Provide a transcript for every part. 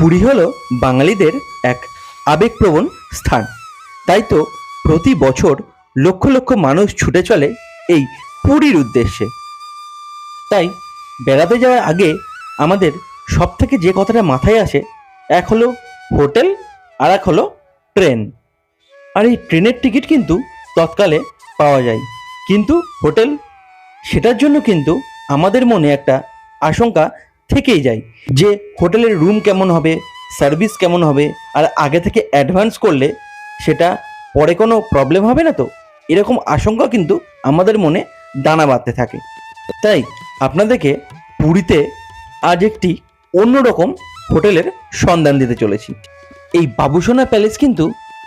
পুরী হলো বাঙালিদের এক আবেগপ্রবণ স্থান। তাই তো প্রতি বছর লক্ষ লক্ষ মানুষ ছুটে চলে এই পুরীর উদ্দেশ্যে। তাই বেড়াতে যাওয়ার আগে আমাদের সব থেকে যে কথাটা মাথায় আসে, এক হলো হোটেল, আর এক হলো ট্রেন। আর এই ট্রেনের টিকিট কিন্তু তৎকালে পাওয়া যায়। কিন্তু হোটেল, সেটার জন্য কিন্তু আমাদের মনে একটা আশঙ্কা থেকেই যায় যে হোটেলের রুম কেমন হবে, সার্ভিস কেমন হবে, আর আগে থেকে অ্যাডভান্স করলে সেটা পরে কোনো প্রবলেম হবে না তো? এরকম আশঙ্কা কিন্তু আমাদের মনে দানা বাঁধতে থাকে। তাই আপনাদেরকে পুরীতে আজ একটি অন্যরকম হোটেলের সন্ধান দিতে চলেছি। এই বাবুসোনা প্যালেস কিন্তু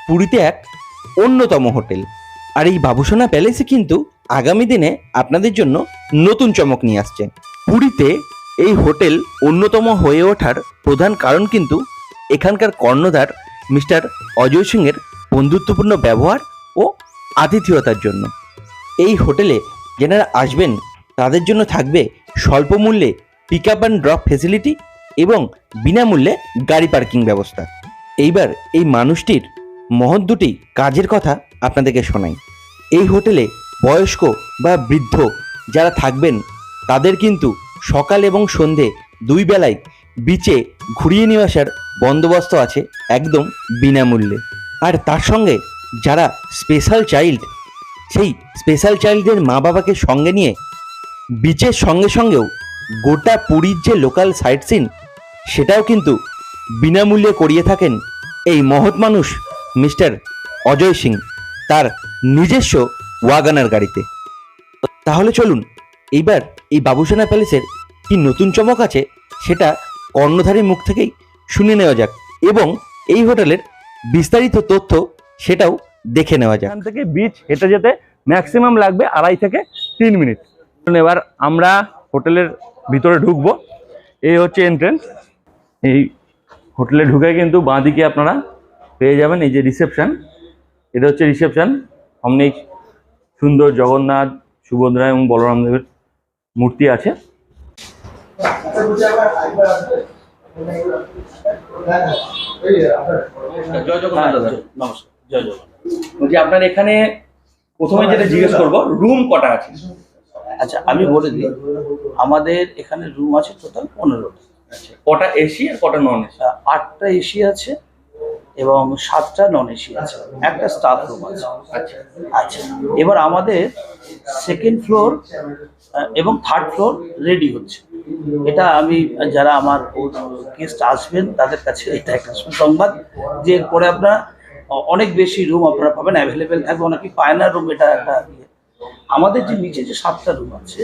পুরীতে এক অন্যতম হোটেল। আর এই বাবুসোনা প্যালেসে কিন্তু আগামী দিনে আপনাদের জন্য নতুন চমক নিয়ে আসছে। পুরীতে এই হোটেল অন্যতম হয়ে ওঠার প্রধান কারণ কিন্তু এখানকার কর্ণধার মিস্টার অজয় সিংয়ের বন্ধুত্বপূর্ণ ব্যবহার ও আতিথেয়তার জন্য। এই হোটেলে যেনারা আসবেন, তাদের জন্য থাকবে স্বল্প মূল্যে pick up and drop facility এবং বিনামূল্যে গাড়ি পার্কিং ব্যবস্থা। এইবার এই মানুষটির মহৎ দুটি কাজের কথা আপনাদেরকে শোনাই। এই হোটেলে বয়স্ক বা বৃদ্ধ যারা থাকবেন, তাদের কিন্তু সকাল এবং সন্ধে দুই বেলায় বিচে ঘুরিয়ে নিয়ে আসার বন্দোবস্ত আছে একদম বিনামূল্যে। আর তার সঙ্গে যারা স্পেশাল চাইল্ড সেই স্পেশাল চাইল্ডদের মা বাবাকে সঙ্গে নিয়ে বিচের সঙ্গে সঙ্গেও গোটা পুরীর যে লোকাল সাইট সিন সেটাও কিন্তু বিনামূল্যে করিয়ে থাকেন এই মহৎ মানুষ মিস্টার অজয় সিং তার নিজস্ব ওয়াগানার গাড়িতে। তাহলে চলুন, এইবার এই বাবুসেনা প্যালেসের কি নতুন চমক আছে সেটা কর্ণধারীর মুখ থেকেই শুনে নেওয়া যাক এবং এই হোটেলের বিস্তারিত তথ্য সেটাও দেখে নেওয়া যাক। এখান থেকে বিচ হেঁটে যেতে ম্যাক্সিমাম লাগবে আড়াই থেকে তিন মিনিট এবার আমরা হোটেলের ভিতরে ঢুকবো। এই হচ্ছে এন্ট্রেন্স এই হোটেলে ঢুকে কিন্তু বাঁদিকে আপনারা পেয়ে যাবেন এই যে রিসেপশান এটা হচ্ছে রিসেপশান সামনেই সুন্দর জগন্নাথ, সুভদ্রা এবং বলরাম দেবের মূর্তি আছে। জয় জগন্নাথ দাদা। নমস্কার। জয় জগন্নাথ। বলছি আপনার এখানে প্রথমে যেটা জিজ্ঞেস করব রুম কটা আছে? আচ্ছা আমি বলে দিই আমাদের এখানে রুম আছে টোটাল পনেরোটা। আচ্ছা কটা এসি আর কটা নন এসি আটটা এসি আছে এবং সাতটা নন এসি আছে একটা স্টাফ রুম আছে। আচ্ছা। আচ্ছা। এবার আমাদের সেকেন্ড ফ্লোর এবং থার্ড ফ্লোর রেডি হচ্ছে। এটা আমি যারা আমার গেস্ট আসবেন তাদের কাছে এটা একটা সংবাদ যে এরপরে আপনারা অনেক বেশি রুম আপনারা পাবেন অ্যাভেলেবেল থাকবে। অনেকেই পায় না রুম এটা একটা ইয়ে। আমাদের যে নিচে যে সাতটা রুম আছে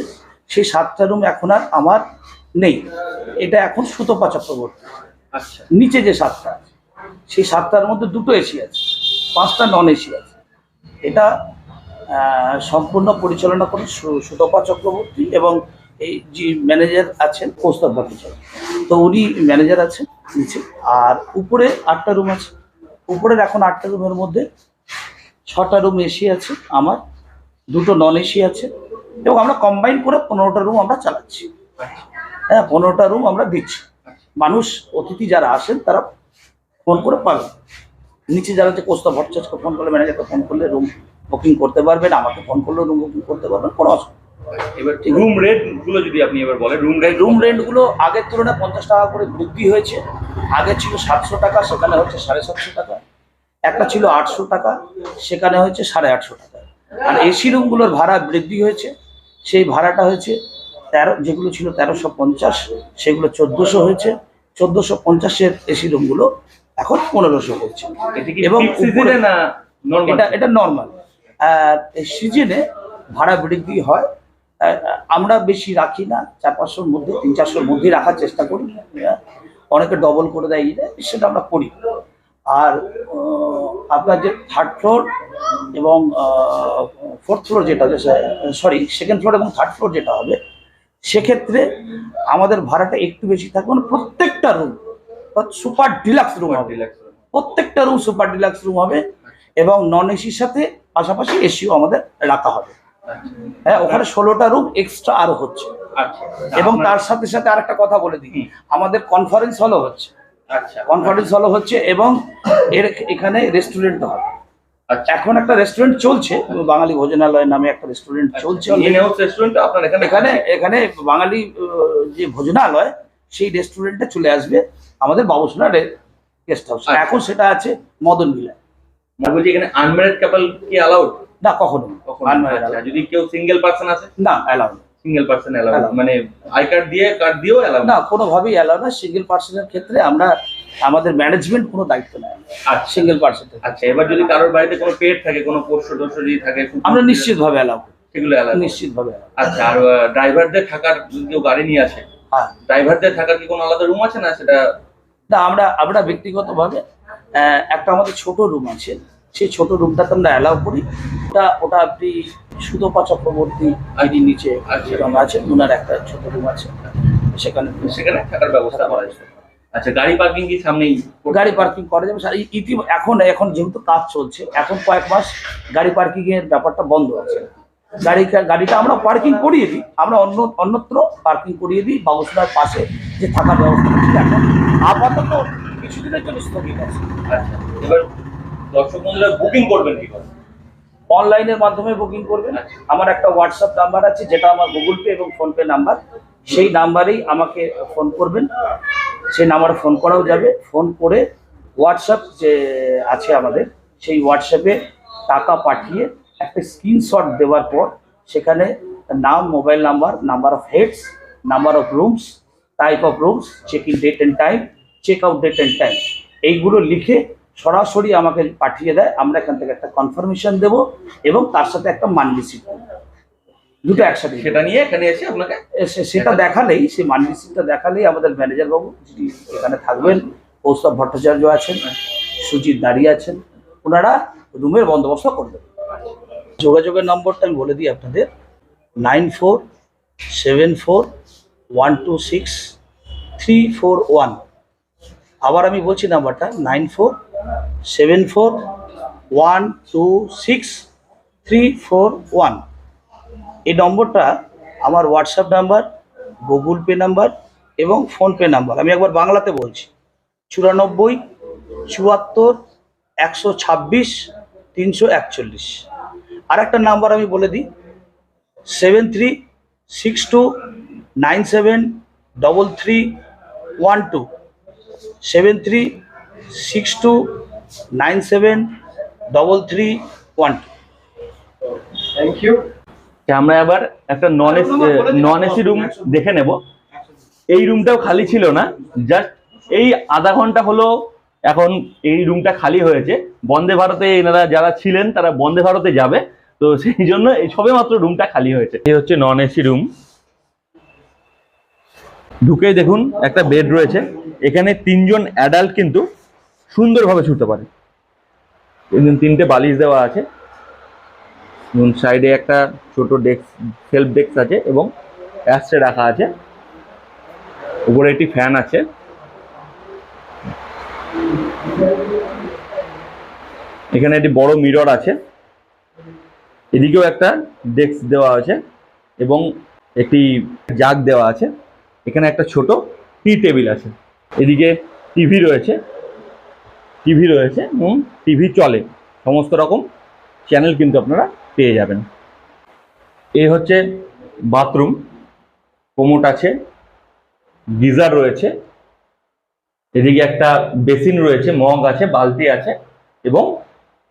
সেই সাতটা রুম এখন আর আমার নেই। এটা এখন সুতপা চক্রবর্তী আচ্ছা। নিচে যে সাতটা আছে। সেই সাতটার মধ্যে দুটো এসি আছে, পাঁচটা নন এসি আছে। এটা সম্পূর্ণ পরিচালনা করেন সুতপা চক্রবর্তী এবং এই যে ম্যানেজার আছেন কৌস্তব ভট্টাচার্য। তো উনি ম্যানেজার আছেন নিচে। আর উপরে আটটা রুম আছে। উপরের এখন আটটা রুমের মধ্যে ছটা রুম এসি আছে আমার, দুটো নন এসি আছে এবং আমরা কম্বাইন করে পনেরোটা রুম আমরা চালাচ্ছি। হ্যাঁ পনেরোটা রুম আমরা দিচ্ছি। মানুষ, অতিথি যারা আসেন তারা ফোন করে পাবেন নিচে যারা যে কোস্তা ভট্টাচার্যকে ফোন করলে ম্যানেজারকে ফোন করলে রুম বুকিং করতে পারবেন আমাকে ফোন করলে রুম বুকিং করতে পারবেন কোনো অসুবিধা এবার রুম যদি আপনি এবার বলেন রুম রেট রুম রেন্টগুলো আগের তুলনায় পঞ্চাশ টাকা করে বৃদ্ধি হয়েছে। আগে ছিল সাতশো টাকা সেখানে হচ্ছে সাড়ে সাতশো টাকা। একটা ছিল আটশো টাকা সেখানে হচ্ছে সাড়ে আটশো টাকা। আর এসি রুমগুলোর ভাড়া বৃদ্ধি হয়েছে। সেই ভাড়াটা হয়েছে তেরো যেগুলো ছিল তেরোশো পঞ্চাশ সেগুলো চোদ্দোশো হয়েছে। চোদ্দোশো পঞ্চাশের এসি রুমগুলো এখন পনেরোশো হয়েছে এটা কি এবং এটা এটা নর্মাল আর সিজনে ভাড়া বৃদ্ধি হয়। আমরা বেশি রাখি না চার পাঁচশোর মধ্যে তিন চারশোর মধ্যেই রাখার চেষ্টা করি। অনেকে ডবল করে দেয়, সেটা আমরা করি। আর আপনার যে থার্ড ফ্লোর এবং ফোর্থ ফ্লোর যেটা সরি সেকেন্ড ফ্লোর এবং থার্ড ফ্লোর যেটা হবে সেক্ষেত্রে আমাদের ভাড়াটা একটু বেশি থাকবে। মানে প্রত্যেকটা রুম সুপার ডিলাক্স রুম হবে। প্রত্যেকটা রুম সুপার ডিলাক্স রুম হবে এবং নন এসির সাথে পাশাপাশি এসিও আমাদের রাখা হবে। হ্যাঁ ওখানে ষোলোটা রুম এক্সট্রা আরও হচ্ছে। আচ্ছা এবং তার সাথে সাথে আরেকটা কথা বলে দিই। আমাদের কনফারেন্স হলও হচ্ছে। আচ্ছা। কনফারেন্স হলও হচ্ছে এবং এর এখানে রেস্টুরেন্ট হবে। আচ্ছা। এখন একটা রেস্টুরেন্ট চলছে বাঙালি ভোজনালয় নামে একটা রেস্টুরেন্ট চলছে রেস্টুরেন্ট আপনার এখানে এখানে এখানে বাঙালি যে ভোজনালয় সেই রেস্টুরেন্টে চলে আসবে। আমাদের বাবুসোনা গেস্ট হাউস আচ্ছা। এখন সেটা আছে মদন মিলা আমি বলছি এখানে আনম্যারিড কাপল কি অ্যালাউড না কখনো আচ্ছা যদি কেউ সিঙ্গেল পার্সন আছে? না অ্যালাউ সিঙ্গেল পার্সন অ্যালাউড মানে আই কার্ড দিয়ে কার্ড দিয়েও অ্যালাউড না কোনোভাবেই অ্যালাউ না। সিঙ্গেল পার্সনের ক্ষেত্রে আমরা আমাদের ম্যানেজমেন্ট কোনো দায়িত্ব নেয় আচ্ছা। সিঙ্গেল পার্সন আচ্ছা এবার যদি কারোর বাড়িতে কোনো পেট থাকে কোনো পোষ্য টোষ্য যদি থাকে আমরা নিশ্চিতভাবে অ্যালাউ সেগুলো অ্যালাউড নিশ্চিতভাবে allow। আচ্ছা আর ড্রাইভারদের থাকার কেউ গাড়ি নিয়ে আসে হ্যাঁ। ড্রাইভারদের থাকার কি কোনো আলাদা রুম আছে না? সেটা না আমরা আমরা ব্যক্তিগতভাবে একটা আমাদের ছোট রুম আছে। সেই ছোট রুমটাতে আমরা অ্যালাউ করি। ওটা ওটা আপনি সুতপা চক্রবর্তী আইডির নিচে আচ্ছা। আছে ওনার একটা ছোট রুম আছে। সেখানে সেখানে থাকার ব্যবস্থা করা যাবে আচ্ছা গাড়ি পার্কিং কি সামনেই গাড়ি পার্কিং করা যাবে। আর ইতি এখন এখন যেহেতু কাজ চলছে এখন কয়েক মাস গাড়ি পার্কিং এর ব্যাপারটা বন্ধ আছে। গাড়ি গাড়িটা আমরা পার্কিং করিয়ে দিই। আমরা অন্য অন্যত্র পার্কিং করিয়ে দিই বাবুসোনার পাশে। যে থাকার ব্যবস্থা আছে এখন আপাতত কিছুদিনের জন্য স্থগিত আছে। এবার দর্শক বন্ধুরা বুকিং করবেন কি করে? অনলাইনের মাধ্যমে বুকিং করবেন। আচ্ছা। আমার একটা হোয়াটসঅ্যাপ নাম্বার আছে যেটা আমার গুগল পে এবং ফোনপে নাম্বার সেই নাম্বারেই আমাকে ফোন করবেন। সেই নাম্বারে ফোন করাও যাবে। ফোন করে হোয়াটসঅ্যাপ যে আছে আমাদের সেই হোয়াটসঅ্যাপে টাকা পাঠিয়ে একটা স্ক্রিনশট দেওয়ার পর সেখানে নাম mobile number number of heads number of rooms type of rooms check in date and time check out date and time এইগুলো লিখে সরাসরি আমাকে পাঠিয়ে দেয় আমরা এখান থেকে একটা কনফার্মেশন দেব এবং তার সাথে একটা মানি রিসিপ্ট দুটো একসাথে। সেটা নিয়ে এখানে এসে আপনাকে সেটা দেখালেই সেই মানি রিসিপ্টটা দেখালেই আমাদের ম্যানেজার বাবু যিনি এখানে থাকবেন কৌস্তব ভট্টাচার্য আছেন সুজিত দাঁড়িয়ে আছেন ওনারা রুমের বন্দোবস্ত করে দেবেন। যোগাযোগের নম্বরটা আমি বলে দিই আপনাদের nine four seven four one two six three four one আবার আমি বলছি নাম্বারটা nine four seven four one two six three four one এই নম্বরটা আমার WhatsApp number Google pay number এবং ফোনপে নাম্বার। আমি একবার বাংলাতে বলছি। চুরানব্বই, চুয়াত্তর, একশো ছাব্বিশ, তিনশো একচল্লিশ। আর একটা নাম্বার আমি বলে দিই seven three six two nine seven double three one two seven three six two nine seven double three one two. Thank you আমরা এবার একটা non AC non AC room দেখে নেব। এই রুমটাও খালি ছিল না জাস্ট এই আধা ঘণ্টা হলো এখন এই রুমটা খালি হয়েছে। বন্দে ভারতে এনারা যারা ছিলেন তারা বন্দে ভারতে যাবে। তো সেই জন্য এই সবে মাত্র রুমটা খালি হয়েছে। এই হচ্ছে নন এসি রুম ঢুকেই দেখুন একটা বেড রয়েছে। এখানে তিনজন অ্যাডাল্ট কিন্তু সুন্দরভাবে শুতে পারে। তিনটে বালিশ দেওয়া আছে। সাইডে একটা ছোট ডেস্ক সেলফ ডেস্ক আছে এবং অ্যাসটে রাখা আছে। উপরে একটি ফ্যান আছে। এখানে একটি বড় মিরর আছে। এদিকেও একটা ডেস্ক দেওয়া আছে এবং একটি জাগ দেওয়া আছে। এখানে একটা ছোট টি টেবিল আছে। এদিকে টিভি রয়েছে। টিভি রয়েছে এবং টিভি চলে। সমস্ত রকম চ্যানেল কিন্তু আপনারা পেয়ে যাবেন। এই হচ্ছে বাথরুম। কোমোট আছে। গিজার রয়েছে। এদিকে একটা বেসিন রয়েছে, মগ আছে, বালতি আছে এবং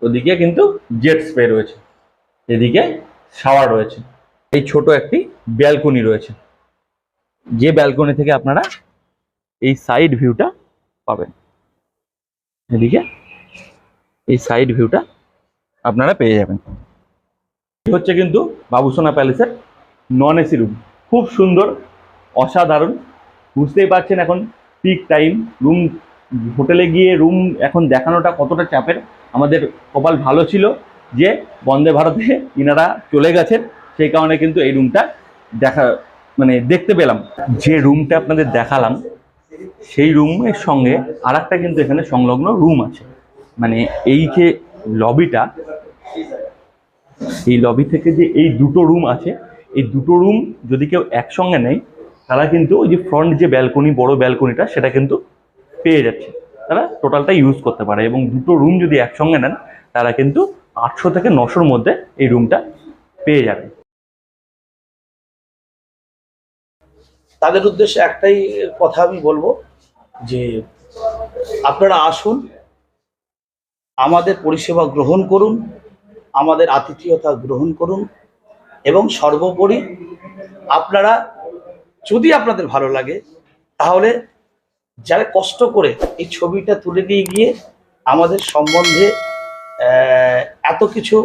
ওদিকে কিন্তু জেট স্প্রে রয়েছে। এদিকে শাওয়ার রয়েছে। এই ছোট একটি ব্যালকনি রয়েছে। যে ব্যালকনি থেকে আপনারা এই সাইড ভিউটা পাবেন। এদিকে এই সাইড ভিউটা আপনারা পেয়ে যাবেন। হচ্ছে কিন্তু বাবুসোনা প্যালেসের নন এসি রুম খুব সুন্দর, অসাধারণ। বুঝতেই পারছেন এখন পিক টাইম রুম হোটেলে গিয়ে রুম এখন দেখানোটা কতটা চাপের। আমাদের কপাল ভালো ছিল যে বন্দে ভারতে ইনারা চলে গেছেন। সেই কারণে কিন্তু এই রুমটা দেখা মানে দেখতে পেলাম। যে রুমটা আপনাদের দেখালাম, সেই রুমের সঙ্গে আর কিন্তু এখানে সংলগ্ন রুম আছে। মানে এই যে লবিটা, এই লবি থেকে যে এই দুটো রুম আছে, এই দুটো রুম যদি কেউ একসঙ্গে নেয়, তারা কিন্তু ওই যে ফ্রন্ট যে ব্যালকনি, বড় ব্যালকনিটা, সেটা কিন্তু পেয়ে যাচ্ছে। তারা টোটালটা ইউজ করতে পারে এবং দুটো রুম যদি একসঙ্গে নেন, তারা কিন্তু আটশো থেকে নশোর মধ্যে এই রুমটা পেয়ে যাবে। তাদের উদ্দেশ্যে একটাই কথা আমি বলব যে আপনারা আসুন, আমাদের পরিষেবা গ্রহণ করুন, আমাদের আতিথেয়তা গ্রহণ করুন এবং সর্বোপরি আপনারা যদি আপনাদের ভালো লাগে তাহলে যারা কষ্ট করে এই ছবিটা তুলে নিয়ে গিয়ে আমাদের সম্বন্ধে এত কিছু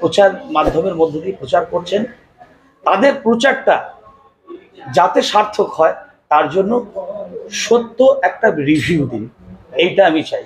প্রচার মাধ্যমের মধ্য দিয়ে প্রচার করছেন, তাদের প্রচারটা যাতে সার্থক হয় তার জন্য সত্য একটা রিভিউ দিন। এইটা আমি চাই।